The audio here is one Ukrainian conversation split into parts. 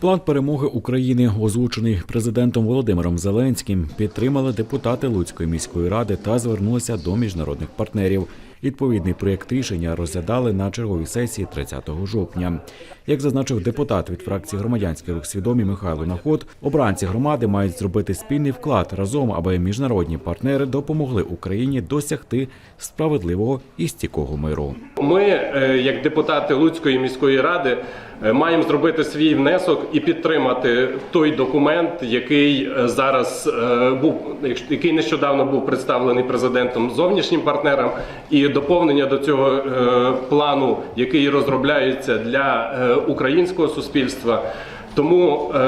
План перемоги України, озвучений президентом Володимиром Зеленським, підтримали депутати Луцької міської ради та звернулися до міжнародних партнерів. Відповідний проєкт рішення розглядали на черговій сесії 30 жовтня. Як зазначив депутат від фракції громадянський рух свідомі Михайло Наход, обранці громади мають зробити спільний вклад разом, аби міжнародні партнери допомогли Україні досягти справедливого і стійкого миру. Ми, е, як депутати Луцької міської ради, е, маємо зробити свій внесок і підтримати той документ, який е, зараз був, який нещодавно був представлений президентом зовнішнім партнерам, і доповнення до цього е, плану, який розробляється для е, українського суспільства. Тому, е,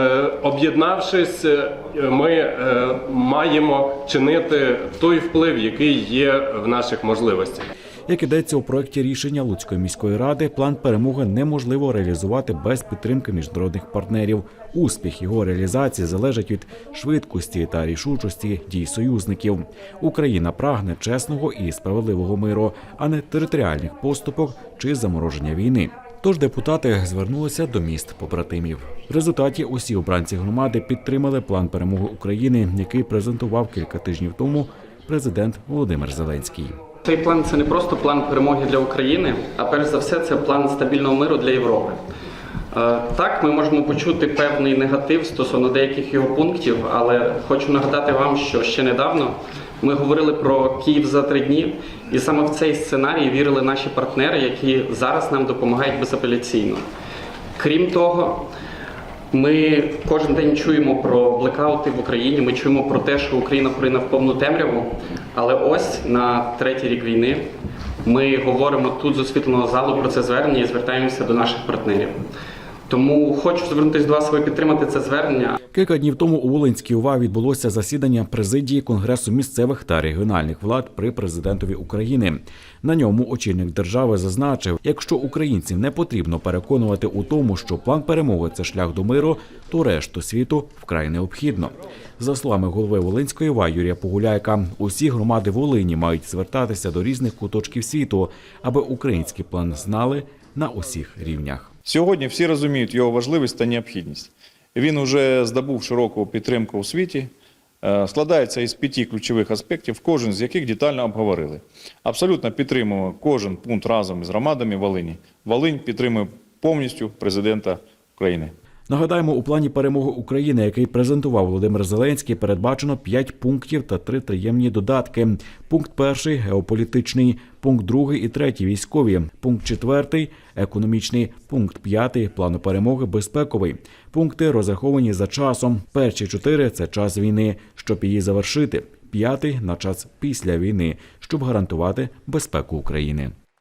об'єднавшись, е, ми е, маємо чинити той вплив, який є в наших можливостях. Як ідеться у проєкті рішення Луцької міської ради, план перемоги неможливо реалізувати без підтримки міжнародних партнерів. Успіх його реалізації залежить від швидкості та рішучості дій союзників. Україна прагне чесного і справедливого миру, а не територіальних поступок чи замороження війни. Тож депутати звернулися до міст побратимів. В результаті усі обранці громади підтримали план перемоги України, який презентував кілька тижнів тому президент Володимир Зеленський. Цей план це не просто план перемоги для України, а перш за все, це план стабільного миру для Європи. Е, Так, ми можемо почути певний негатив стосовно деяких його пунктів, але хочу нагадати вам, що ще недавно ми говорили про Київ за три дні, і саме в цей сценарій вірили наші партнери, які зараз нам допомагають безапеляційно. Крім того, ми кожен день чуємо про блекаути в Україні. Ми чуємо про те, що Україна порина в повну темряву. Але ось на третій рік війни ми говоримо тут з освітленого залу про це звернення і звертаємося до наших партнерів. Тому хочу звернутися до вас, аби підтримати це звернення. Кілька днів тому у Волинській ОВА відбулося засідання президії Конгресу місцевих та регіональних влад при президентові України. На ньому очільник держави зазначив, якщо українців не потрібно переконувати у тому, що план перемоги це шлях до миру, то решту світу вкрай необхідно. За словами голови Волинської ОВА Юрія Погуляйка, усі громади Волині мають звертатися до різних куточків світу, аби український план знали на усіх рівнях. Сьогодні всі розуміють його важливість та необхідність. Він уже здобув широку підтримку у світі, е, складається із п'яти ключових аспектів, кожен з яких детально обговорили. Абсолютно підтримуємо кожен пункт разом із громадами Волині. Волинь підтримує повністю президента України. Нагадаємо, у плані перемоги України, який презентував Володимир Зеленський, передбачено 5 пунктів та 3 таємні додатки. Пункт перший геополітичний, пункт другий і третій військові, пункт четвертий економічний, пункт п'ятий плану перемоги безпековий. Пункти розраховані за часом. Перші чотири це час війни, щоб її завершити. П'ятий на час після війни, щоб гарантувати безпеку України.